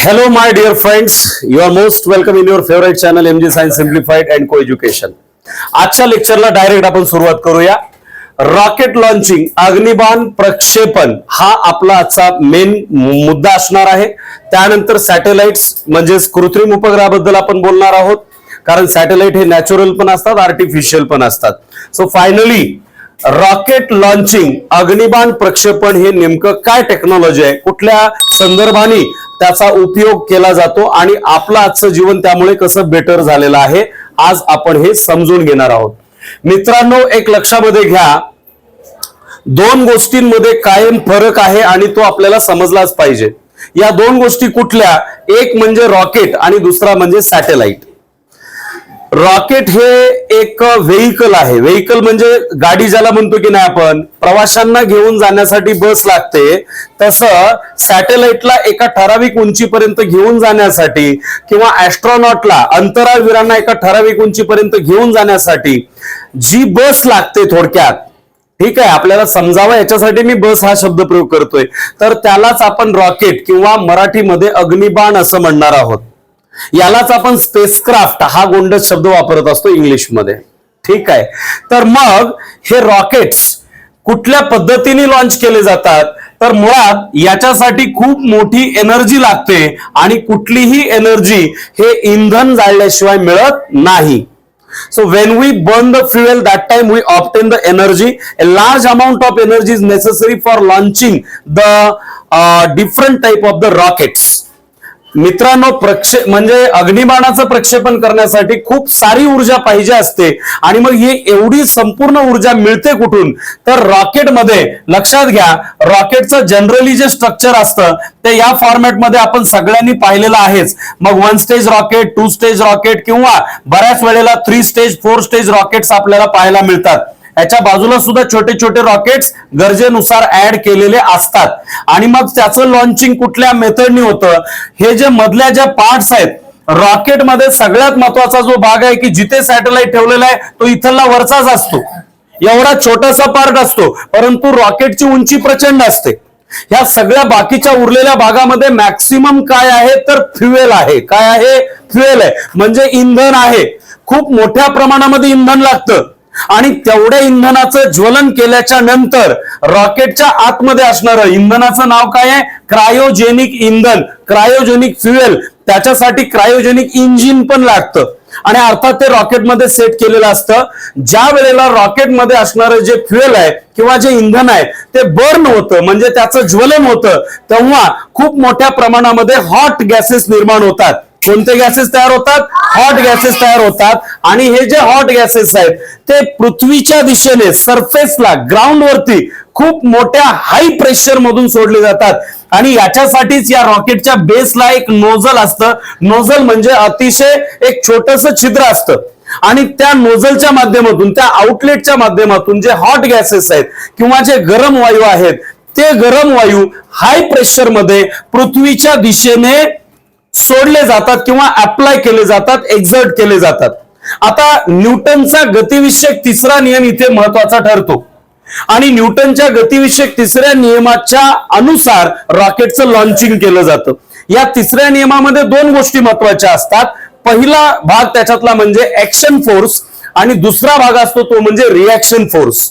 Hello my dear friends you are most welcome in your favourite channel M G science simplified and coeducation आजच्या लेक्चरला direct आपण सुरुवात करूया. Rocket launching अग्निबाण प्रक्षेपण हा आपला आजचा मेन मुद्दा असणार आहे. त्यानंतर सॅटेलाइट्स म्हणजेच कृत्रिम उपग्रहाबद्दल आपण बोलणार आहोत. कारण सॅटेलाइट हे नॅचरल पण असतात आर्टिफिशियल पण असतात. सो फायनली रॉकेट लॉन्चिंग अग्निबाण प्रक्षेपण हे नेमकं काय टेक्नॉलॉजी आहे? कुठल्या संदर्भाने त्याचा उपयोग केला जातो आणि आपलं आजचं जीवन त्यामुळे कसं बेटर झालेलं आहे? आज आपण हे समजून घेणार आहोत. मित्रांनो एक लक्षामध्ये घ्या दोन गोष्टींमध्ये कायम फरक आहे आणि तो आपल्याला समजलाच पाहिजे. या दोन गोष्टी कुठल्या? एक म्हणजे रॉकेट आणि दुसरा म्हणजे सॅटेलाइट. रॉकेट हे एक व्हेकल आहे. व्हेकल म्हणजे गाडी ज्याला म्हणतो की नाही आपण प्रवाशांना घेऊन जाण्यासाठी बस लागते. तसं सॅटेलाइटला एका ठराविक उंचीपर्यंत घेऊन जाण्यासाठी किंवा ऍस्ट्रॉनॉटला अंतराळवीरांना एका ठराविक उंचीपर्यंत घेऊन जाण्यासाठी जी बस लागते थोडक्यात ठीक आहे आपल्याला समजावं याच्यासाठी मी बस हा शब्द प्रयोग करतोय. तर त्यालाच आपण रॉकेट किंवा मराठीमध्ये अग्निबाण असं म्हणणार आहोत. यालाच आपण स्पेसक्राफ्ट हा गोंडस शब्द वापरत असतो इंग्लिशमध्ये. ठीक आहे? तर मग हे रॉकेट्स कुठल्या पद्धतीने लॉन्च केले जातात? तर मुळात याच्यासाठी खूप मोठी एनर्जी लागते आणि कुठलीही एनर्जी हे इंधन जाळल्याशिवाय मिळत नाही. So when we burn the fuel that time we obtain the energy a large amount of energy is necessary for launching the different type of the rockets मित्रांनो प्रक्षे म्हणजे अग्निबाणाचं प्रक्षेपण करण्यासाठी खूप सारी ऊर्जा पाहिजे असते. आणि मग ही एवढी संपूर्ण ऊर्जा मिळते कुठून? तर रॉकेटमध्ये. लक्षात घ्या रॉकेटचं जनरली जे स्ट्रक्चर असतं ते या फॉर्मॅटमध्ये आपण सगळ्यांनी पाहिलेलं आहेच. मग one stage rocket two stage rocket किंवा बऱ्याच वेळेला three stage four stage rockets आपल्याला पाहायला मिळतात. याच्या बाजूला सुद्धा छोटे छोटे रॉकेट्स गरजेनुसार ऍड केलेले असतात. आणि मग त्याचं लॉन्चिंग कुठल्या मेथडनी होतं? हे जे मधल्या ज्या पार्ट्स आहेत रॉकेटमध्ये सगळ्यात महत्त्वाचा जो भाग आहे की जिथे सॅटेलाइट ठेवलेला आहे तो इथला वरचाच असतो. एवढा छोटासा पार्ट असतो परंतु रॉकेटची उंची प्रचंड असते. ह्या सगळ्या बाकीच्या उरलेल्या भागामध्ये मॅक्सिमम काय आहे? तर फ्युएल आहे. काय आहे? फ्युएल आहे. म्हणजे इंधन आहे. खूप मोठ्या प्रमाणामध्ये इंधन लागतं. आणि तेवढ्या इंधनाचं ज्वलन केल्याच्यानंतर रॉकेटच्या आतमध्ये असणारं इंधनाचं नाव काय आहे? क्रायोजेनिक इंधन क्रायोजेनिक फ्युएल. त्याच्यासाठी क्रायोजेनिक इंजिन पण लागतं. आणि अर्थात ते रॉकेटमध्ये सेट केलेलं असतं. ज्या वेळेला रॉकेटमध्ये असणारं जे फ्युएल आहे किंवा जे इंधन आहे ते बर्न होतं म्हणजे त्याचं ज्वलन होतं तेव्हा खूप मोठ्या प्रमाणामध्ये हॉट गॅसेस निर्माण होतात. कोणते गॅसेस तयार होतात? हॉट गॅसेस तयार होतात. आणि हे जे हॉट गॅसेस आहेत ते पृथ्वीच्या दिशेने सरफेसला ग्राउंड वरती खूप मोठ्या हाय प्रेशर मधून सोडले जातात. आणि याच्यासाठीच या रॉकेटच्या बेसला एक नोझल असतं. नोझल म्हणजे अतिशय एक छोटस छिद्र असतं. आणि त्या नोझलच्या माध्यमातून त्या आउटलेटच्या माध्यमातून जे हॉट गॅसेस आहेत किंवा जे गरम वायू आहेत ते गरम वायू हाय प्रेशरमध्ये पृथ्वीच्या दिशेने सोडले जातात किंवा अप्लाय केले जातात एक्झर्ट केले जातात. आता न्यूटनचा गतिविषयक तिसरा नियम इथे महत्त्वाचा ठरतो. आणि न्यूटनच्या गतिविषयक तिसऱ्या नियमाच्या अनुसार रॉकेटचं लॉन्चिंग केलं जातं. या तिसऱ्या नियमामध्ये दोन गोष्टी महत्त्वाच्या असतात. पहिला भाग त्याच्यातला म्हणजे ऍक्शन फोर्स आणि दुसरा भाग असतो तो म्हणजे reaction force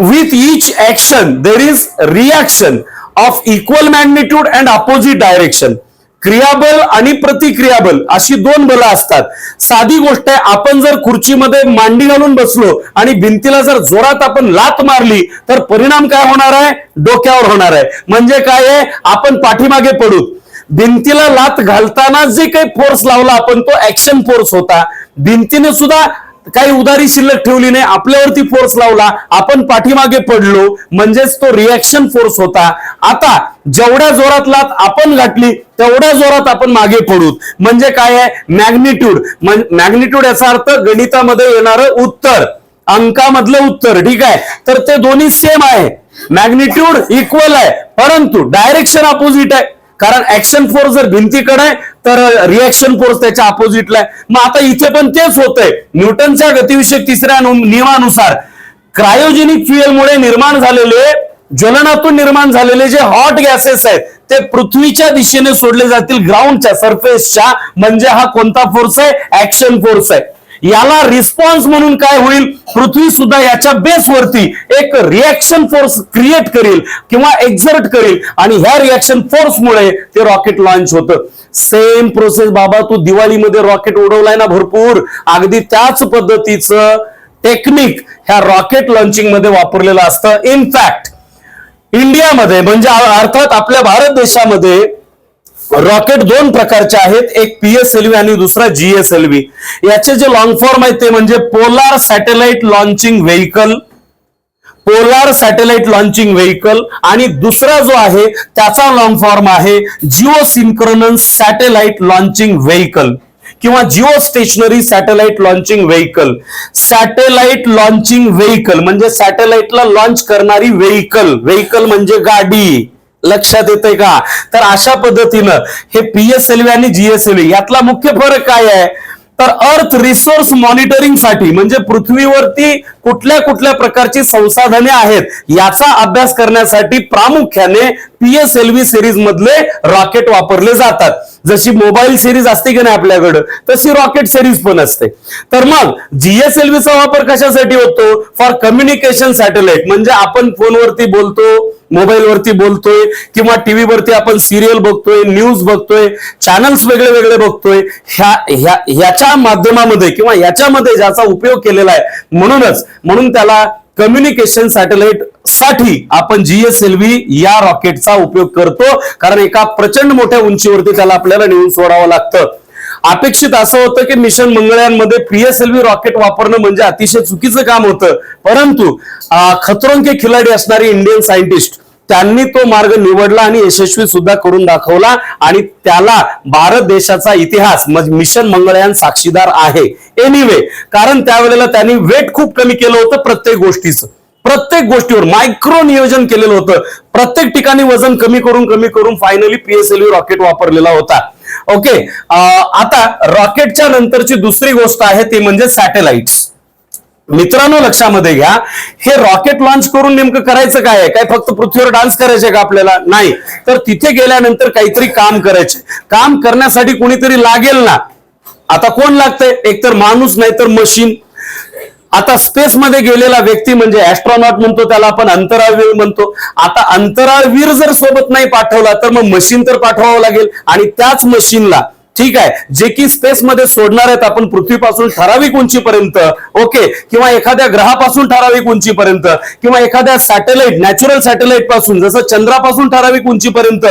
with each action there is reaction of equal magnitude and opposite direction क्रियाबल आणि प्रतिक्रियाबल अशी दोन बलं असतात. साधी गोष्ट आहे आपण जर खुर्चीमध्ये मांडी घालून बसलो आणि भिंतीला जर जोरात आपण लात मारली तर परिणाम काय होणार आहे? डोक्यावर होणार आहे. म्हणजे काय आहे? आपण पाठीमागे पडू. भिंतीला लात घालताना जे काही फोर्स लावला आपण तो ऍक्शन फोर्स होता. भिंतीने सुद्धा काही उदारी शिल्लक ठेवली नाही आपल्यावरती फोर्स लावला आपण पाठीमागे पडलो म्हणजेच तो रिॲक्शन फोर्स होता. आता जेवढ्या जोरात लात आपण घातली तेवढ्या जोरात आपण मागे पडू. म्हणजे काय आहे? मॅग्निट्यूड मॅग्निट्यूड याचा अर्थ गणितामध्ये येणारं उत्तर. अंकामधलं उत्तर. ठीक आहे? तर ते दोन्ही सेम आहे. मॅग्निट्यूड इक्वल आहे. परंतु डायरेक्शन अपोजिट आहे. कारण ऍक्शन फोर्स जर भिंतीकडे आहे तर रिॲक्शन फोर्स त्याच्या अपोजिटला आहे. मग आता इथे पण तेच होतंय. न्यूटनच्या गतिविषयक तिसऱ्या नियमानुसार क्रायोजेनिक फ्युएलमुळे निर्माण झालेले ज्वलनातून निर्माण झालेले जे हॉट गॅसेस आहेत ते पृथ्वीच्या दिशेने सोडले जातील ग्राउंडच्या सरफेसच्या म्हणजे हा कोणता फोर्स आहे? ऍक्शन फोर्स आहे. याला रिस्पॉन्स म्हणून काय होईल? पृथ्वी सुद्धा याच्या बेसवरती एक रिॲक्शन फोर्स क्रिएट करेल किंवा एक्झर्ट करेल. आणि ह्या रिॲक्शन फोर्समुळे ते रॉकेट लॉन्च होतं. सेम प्रोसेस बाबा तू दिवाळीमध्ये रॉकेट उडवलाय ना भरपूर. अगदी त्याच पद्धतीचं टेक्निक ह्या रॉकेट लॉन्चिंगमध्ये वापरलेलं असतं. इनफॅक्ट इंडियामध्ये म्हणजे अर्थात आपल्या भारत देशामध्ये रॉकेट दोन प्रकारचे आहेत. एक पीएसएलव्ही आणि दुसरा जीएसएलव्ही याचे जे लॉंग फॉर्म आहेत ते म्हणजे polar satellite launching vehicle polar satellite launching vehicle आणि दुसरा जो आहे त्याचा लॉंग फॉर्म आहे geosynchronous satellite launching vehicle किंवा geostationary satellite launching vehicle satellite launching vehicle म्हणजे सॅटेलाइटला लॉन्च करणारी व्हेकल व्हेकल म्हणजे गाडी. लक्षात येते का? तर अशा पद्धतीनं हे पीएसएलव्ही आणि जीएसएलव्ही यातला मुख्य फरक काय आहे? तर अर्थ रिसोर्स मॉनिटरिंगसाठी म्हणजे पृथ्वीवरती कुठल्या कुठल्या प्रकारची संसाधने आहेत याचा अभ्यास करण्यासाठी प्रामुख्याने पीएसएलव्ही सिरीज मधले रॉकेट वापरले जातात. जशी मोबाईल सिरीज असते की नाही आपल्याकडं तशी रॉकेट सिरीज पण असते. तर मग जीएसएलव्हीचा वापर कशासाठी होतो? फॉर कम्युनिकेशन सॅटेलाइट म्हणजे आपण फोनवरती बोलतो मोबाईलवरती बोलतोय किंवा टीव्ही वरती आपण सिरियल बघतोय न्यूज बघतोय चॅनल्स वेगळे वेगळे बघतोय ह्या ह्या ह्याच्या माध्यमामध्ये किंवा याच्यामध्ये ज्याचा उपयोग केलेला आहे म्हणूनच म्हणून त्याला कम्युनिकेशन सॅटेलाइटसाठी आपण जीएसएलव्ही या रॉकेटचा उपयोग करतो. कारण एका प्रचंड मोठ्या उंचीवरती त्याला आपल्याला नेऊन सोडावं लागतं. अपेक्षित असं होतं की मिशन मंगळयानमध्ये पीएसएलव्ही रॉकेट वापरणं म्हणजे अतिशय चुकीचं काम होतं. परंतु खतरों के खिलाडी असणारे इंडियन सायंटिस्ट त्यांनी तो मार्ग निवडला आणि यशस्वी सुद्धा करून दाखवला. आणि त्याला भारत देशाचा इतिहास म्हणजे मिशन मंगळयान साक्षीदार आहे. एनिवे कारण त्यावेळेला त्यांनी वेट खूप कमी केलं होतं प्रत्येक गोष्टीचं. प्रत्येक गोष्टीवर मायक्रो नियोजन केलेलं होतं. प्रत्येक ठिकाणी वजन कमी करून कमी करून फायनली पीएसएलव्ही रॉकेट वापरलेला होता. ओके आता रॉकेटच्या नंतरची दुसरी गोष्ट आहे ती म्हणजे सॅटेलाइट्स मित्रांनो लक्षामध्ये घ्या. हे रॉकेट लॉन्च करून नेमकं करायचं काय आहे? काय फक्त पृथ्वीवर डान्स करायचे का आपल्याला? नाही. तर तिथे गेल्यानंतर काहीतरी काम करायचे. काम करण्यासाठी कोणीतरी लागेल ना? आता कोण लागतंय? एकतर माणूस नाही तर मशीन आता स्पेस मध्ये गेलेला व्यक्ती म्हणजे ऍस्ट्रॉनॉट म्हणतो त्याला आपण अंतराळवीर म्हणतो. आता अंतराळवीर जर सोबत नाही पाठवला तर मग मशीन तर पाठवावं लागेल. आणि त्याच मशीनला ठीक आहे. जे की स्पेसमध्ये सोडणार आहेत आपण पृथ्वीपासून ठराविक उंचीपर्यंत ओके किंवा एखाद्या ग्रहापासून ठराविक उंचीपर्यंत किंवा एखाद्या सॅटेलाइट नॅचरल सॅटेलाइटपासून जसं चंद्रापासून ठराविक उंचीपर्यंत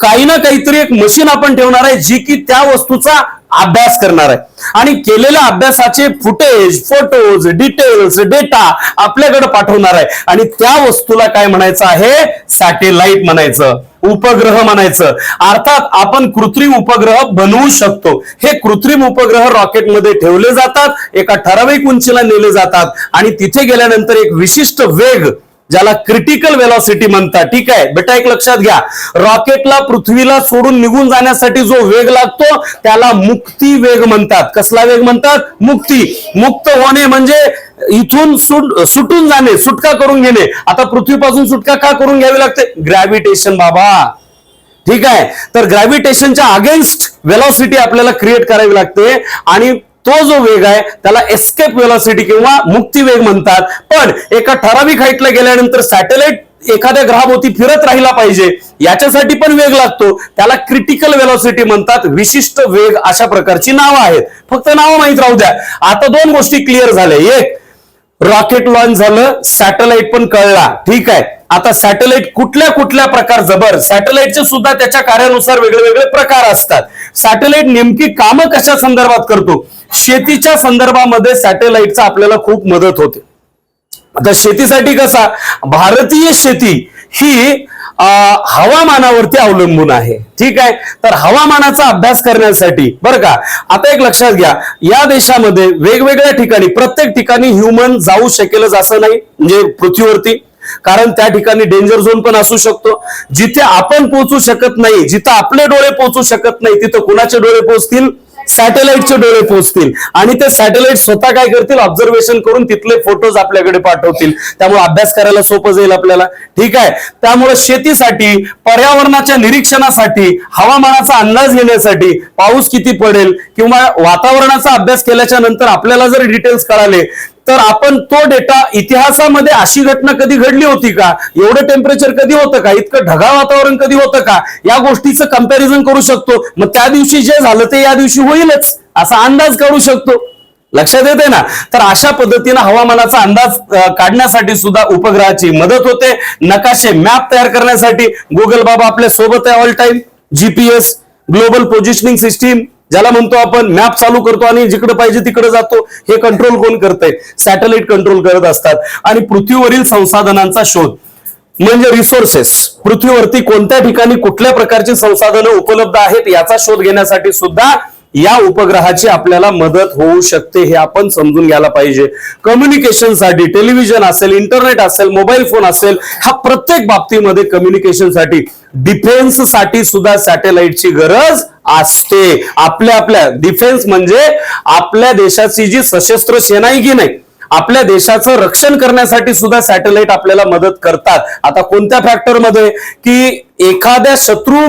काही ना काहीतरी एक मशीन आपण ठेवणार आहे जी की त्या वस्तूचा अभ्यास करणार आहे. आणि केलेल्या अभ्यासाचे फुटेज फोटोज डिटेल्स डेटा आपल्याकडे पाठवणार आहे. आणि त्या वस्तूला काय म्हणायचं आहे? सॅटेलाइट म्हणायचं. उपग्रह म्हणायचं. अर्थात आपण कृत्रिम उपग्रह बनवू शकतो. हे कृत्रिम उपग्रह रॉकेटमध्ये ठेवले जातात एका ठराविक उंचीला नेले जातात आणि तिथे गेल्यानंतर एक विशिष्ट वेग ज्याला क्रिटिकल वेलॉसिटी म्हणतात. ठीक आहे? बेटा एक लक्षात घ्या. रॉकेटला पृथ्वीला सोडून निघून जाण्यासाठी जो वेग लागतो त्याला मुक्ती वेग म्हणतात. कसला वेग म्हणतात? मुक्ती. मुक्त होणे म्हणजे इथून सुट सुटून जाणे सुटका करून घेणे. आता पृथ्वीपासून सुटका का करून घ्यावी लागते? ग्रॅव्हिटेशन बाबा. ठीक आहे? तर ग्रॅव्हिटेशनच्या अगेन्स्ट वेलॉसिटी आपल्याला क्रिएट करावी लागते. आणि तो जो वेग आहे त्याला एस्केप वेलॉसिटी किंवा मुक्ती वेग म्हणतात. पण एका ठराविक हाईटला गेल्यानंतर सॅटेलाइट एखाद्या ग्रहाभोवती फिरत राहिला पाहिजे याच्यासाठी पण वेग लागतो. त्याला क्रिटिकल वेलॉसिटी म्हणतात. विशिष्ट वेग अशा प्रकारची नावं आहेत. फक्त नावं माहीत राहू द्या. आता दोन गोष्टी क्लिअर झाल्या. एक रॉकेट लॉन्च झालं सॅटेलाइट पण कळला. ठीक आहे. आता सॅटेलाइट कुठल्या कुठल्या प्रकार जबर? सॅटेलाइटचे सुद्धा त्याच्या कार्यानुसार वेगळे वेगळे प्रकार असतात. सॅटेलाइट नेमकी कामं कशा संदर्भात करतो? शेतीच्या संदर्भामध्ये सॅटेलाइटचा आपल्याला खूप मदत होते. आता शेतीसाठी कसा? भारतीय शेती ही हवामानावरती अवलंबून आहे. ठीक आहे? तर हवामानाचा अभ्यास करण्यासाठी बरं का? आता एक लक्षात घ्या. या देशामध्ये वेगवेगळ्या ठिकाणी प्रत्येक ठिकाणी ह्युमन जाऊ शकेलच असं नाही म्हणजे पृथ्वीवरती. कारण त्या ठिकाणी डेंजर झोन पण असू शकतो. जिथे आपण पोहोचू शकत नाही जिथं आपले डोळे पोहोचू शकत नाही तिथं कुणाचे डोळे पोहोचतील? सॅटेलाइटचे डोळे पोचतील. आणि ते सॅटेलाइट स्वतः काय करतील? ऑब्झर्वेशन करून तिथले फोटोज आपल्याकडे पाठवतील. त्यामुळे अभ्यास करायला सोपं जाईल आपल्याला. ठीक आहे? त्यामुळे शेतीसाठी पर्यावरणाच्या निरीक्षणासाठी हवामानाचा अंदाज घेण्यासाठी पाऊस किती पडेल किंवा वातावरणाचा अभ्यास केल्याच्यानंतर आपल्याला जर डिटेल्स कळाले तर आपण तो डेटा इतिहासामध्ये अशी घटना कधी घडली होती का? एवढं टेम्परेचर कधी होतं का? इतकं ढगाळ वातावरण कधी होतं का? या गोष्टीचं कंपॅरिझन करू शकतो. मग त्या दिवशी जे झालं ते या दिवशी होईलच असा अंदाज काढू शकतो. लक्षात येते ना? तर अशा पद्धतीनं हवामानाचा अंदाज काढण्यासाठी सुद्धा उपग्रहाची मदत होते. नकाशे मॅप तयार करण्यासाठी गुगल बाबा आपल्यासोबत आहे all time GPS global positioning system ज्याला म्हणतो आपण मॅप चालू करतो आणि जिकडे पाहिजे तिकडे जातो हे कंट्रोल कोण करतंय? सॅटेलाइट कंट्रोल करत असतात. आणि पृथ्वीवरील संसाधनांचा शोध. म्हणजे रिसोर्सेस पृथ्वीवरती कोणत्या ठिकाणी कुठल्या प्रकारची संसाधनं उपलब्ध आहेत याचा शोध घेण्यासाठी सुद्धा या उपग्रहाची आपल्याला मदत होऊ शकते हे आपण समजून घ्यायला पाहिजे. कम्युनिकेशनसाठी टेलिव्हिजन असेल इंटरनेट असेल मोबाईल फोन असेल हा प्रत्येक बाबतीमध्ये कम्युनिकेशनसाठी डिफेन्ससाठी सुद्धा सॅटेलाइटची गरज असते. आपल्या आपल्या. डिफेन्स म्हणजे आपल्या देशाची जी सशस्त्र सेना आहे की नाही आपल्या देशाचं रक्षण करण्यासाठी सुद्धा सॅटेलाइट आपल्याला मदत करतात. आता कोणत्या फॅक्टरमध्ये की एखाद्या शत्रू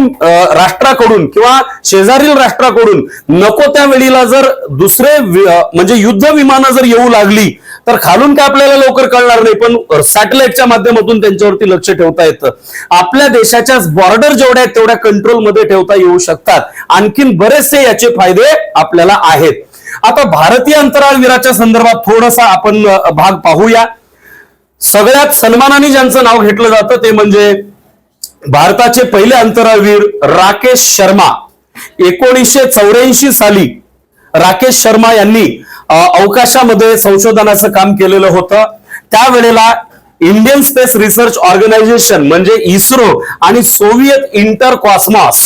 राष्ट्राकडून किंवा शेजारील राष्ट्राकडून नको त्या वेळीला जर दुसरे म्हणजे युद्ध विमानं जर येऊ लागली तर खालून काय आपल्याला लवकर कळणार नाही पण सॅटेलाइटच्या माध्यमातून त्यांच्यावरती लक्ष ठेवता येतं. आपल्या देशाच्या बॉर्डर जेवढ्या आहेत तेवढ्या कंट्रोलमध्ये ठेवता येऊ शकतात. आणखीन बरेचसे याचे फायदे आपल्याला आहेत. आता भारतीय अंतराळवीराच्या संदर्भात थोडासा आपण भाग पाहूया. सगळ्यात सन्मानाने ज्यांचं नाव घेतलं जातं ते म्हणजे भारताचे पहिले अंतराळवीर राकेश शर्मा. एकोणीसशे चौऱ्याऐंशी साली राकेश शर्मा यांनी अवकाशामध्ये संशोधनाचं काम केलेलं होतं. त्यावेळेला इंडियन स्पेस रिसर्च ऑर्गनायझेशन म्हणजे इस्रो आणि सोव्हिएत इंटर कॉस्मॉस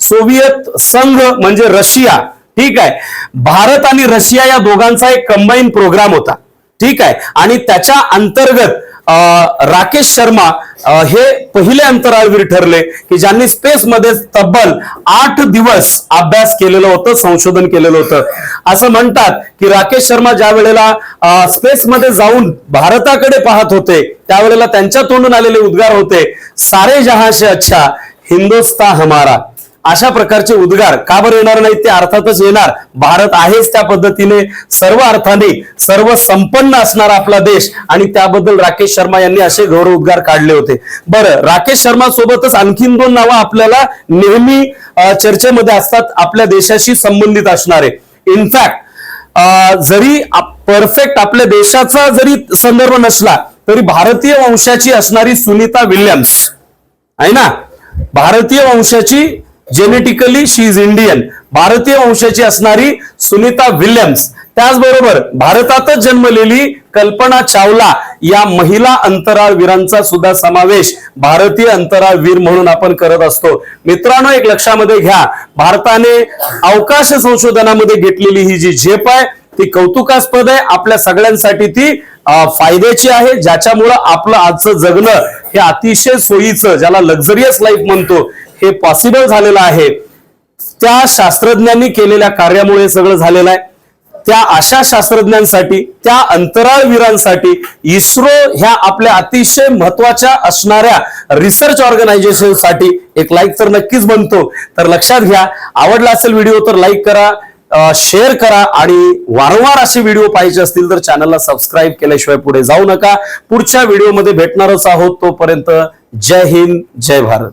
सोव्हिएत संघ म्हणजे रशिया ठीक आहे. भारत आणि रशिया या दोघांचा एक कंबाईन प्रोग्राम होता ठीक आहे. आणि त्याच्या अंतर्गत राकेश शर्मा हे पहिले अंतराळवीर ठरले की ज्यांनी स्पेसमध्ये तब्बल आठ दिवस अभ्यास केलेलं होतं संशोधन केलेलं होतं. असं म्हणतात की राकेश शर्मा ज्या वेळेला स्पेसमध्ये जाऊन भारताकडे पाहत होते त्यावेळेला त्यांच्या तोंडून आलेले उद्गार होते सारे जहां से अच्छा हिंदुस्ता हमारा. अशा प्रकारचे उद्गार का बरं येणार नाहीत? ते अर्थातच येणार. भारत आहेच त्या पद्धतीने सर्व अर्थाने सर्व संपन्न असणारा आपला देश. आणि त्याबद्दल राकेश शर्मा यांनी असे गौरव उद्गार काढले होते. बरं राकेश शर्मा सोबतच आणखीन दोन नावं आपल्याला नेहमी चर्चेमध्ये असतात आपल्या देशाशी संबंधित असणारे. इनफॅक्ट जरी परफेक्ट आपल्या देशाचा जरी संदर्भ नसला तरी भारतीय वंशाची असणारी सुनीता विल्यम्स. आहे ना? भारतीय वंशाची जेनेटिकली शी इज इंडियन भारतीय वंशाची असणारी सुनीता विल्यम्स. त्याचबरोबर भारतातच जन्मलेली कल्पना चावला या महिला अंतराळवीरांचा सुद्धा समावेश भारतीय अंतराळवीर म्हणून आपण करत असतो. मित्रांनो एक लक्षामध्ये घ्या भारताने अवकाश संशोधनामध्ये घेतलेली ही जी झेप आहे ती कौतुकास्पद आहे. आपल्या सगळ्यांसाठी ती फायद्याची आहे ज्याच्यामुळं आपलं आजचं जगणं हे अतिशय सोयीचं ज्याला लक्झरियस लाईफ म्हणतो हे पॉसिबल झालेलं आहे. त्या शास्त्रज्ञांनी केलेल्या कार्यामुळे सगळं झालेलं आहे. त्या अशा शास्त्रज्ञांसाठी त्या अंतराळवीरांसाठी इस्रो ह्या आपल्या अतिशय महत्त्वाच्या असणाऱ्या रिसर्च ऑर्गनायझेशनसाठी एक लाईक तर नक्कीच बनतो. तर लक्षात घ्या आवडला असेल व्हिडिओ तर लाईक करा शेअर करा आणि वारंवार असे व्हिडिओ पाहिजे असतील तर चॅनलला सबस्क्राईब केल्याशिवाय पुढे जाऊ नका. पुढच्या व्हिडिओमध्ये भेटणारच आहोत तोपर्यंत जय हिंद जय भारत.